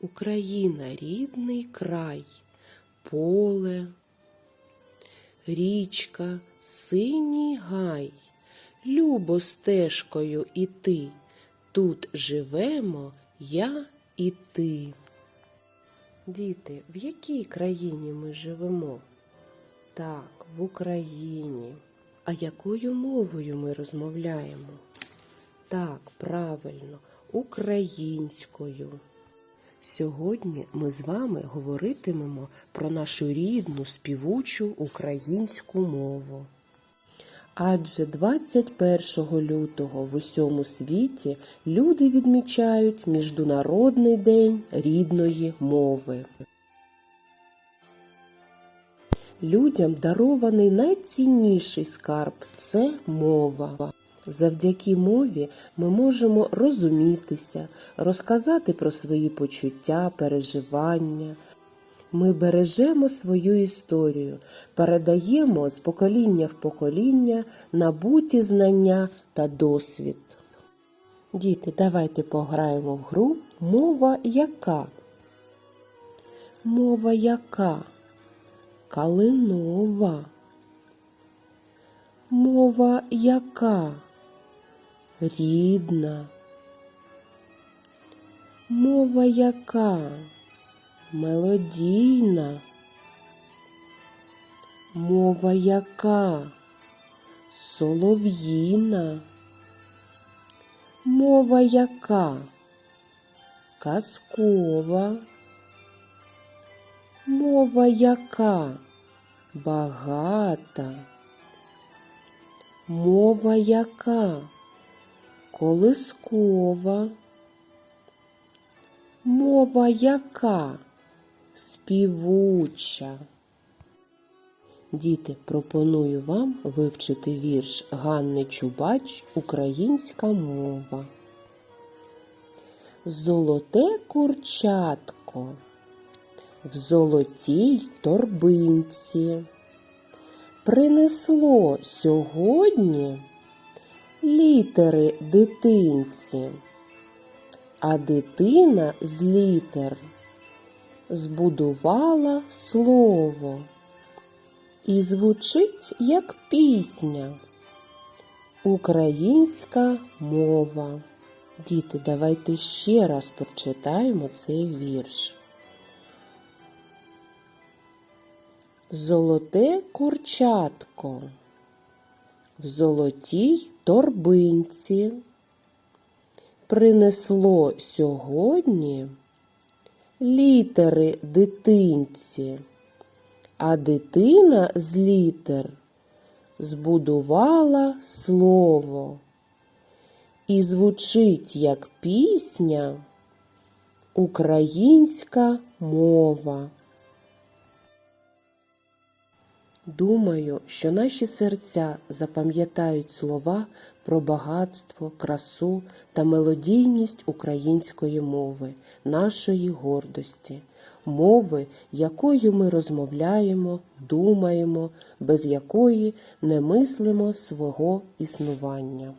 Україна рідний край, поле, річка, синій гай, любо стежкою іти, тут живемо я і ти. Діти, в якій країні ми живемо? Так, в Україні. А якою мовою ми розмовляємо? Так, правильно, українською. Сьогодні ми з вами говоритимемо про нашу рідну співучу українську мову. Адже 21 лютого в усьому світі люди відмічають Міжнародний день рідної мови. Людям дарований найцінніший скарб це мова. Завдяки мові ми можемо розумітися, розказати про свої почуття, переживання. Ми бережемо свою історію, передаємо з покоління в покоління набуті знання та досвід. Діти, давайте пограємо в гру Мова яка? Мова яка? Калинова. Мова яка? Рідна. Мова яка? Мелодійна. Мова яка? Солов'їна. Мова яка? Казкова. Мова яка? Багата. Мова яка? Колискова. Мова яка? Співуча. Діти, пропоную вам вивчити вірш Ганни Чубач Українська мова. Золоте курчатко в золотій торбинці принесло сьогодні літери дитинці, а дитина з літер збудувала слово і звучить як пісня. Українська мова. Діти, давайте ще раз прочитаємо цей вірш. Золоте курчатко в золотій торбинці принесло сьогодні літери дитинці, а дитина з літер збудувала слово і звучить як пісня українська мова. Думаю, що наші серця запам'ятають слова про багатство, красу та мелодійність української мови, нашої гордості, мови, якою ми розмовляємо, думаємо, без якої не мислимо свого існування.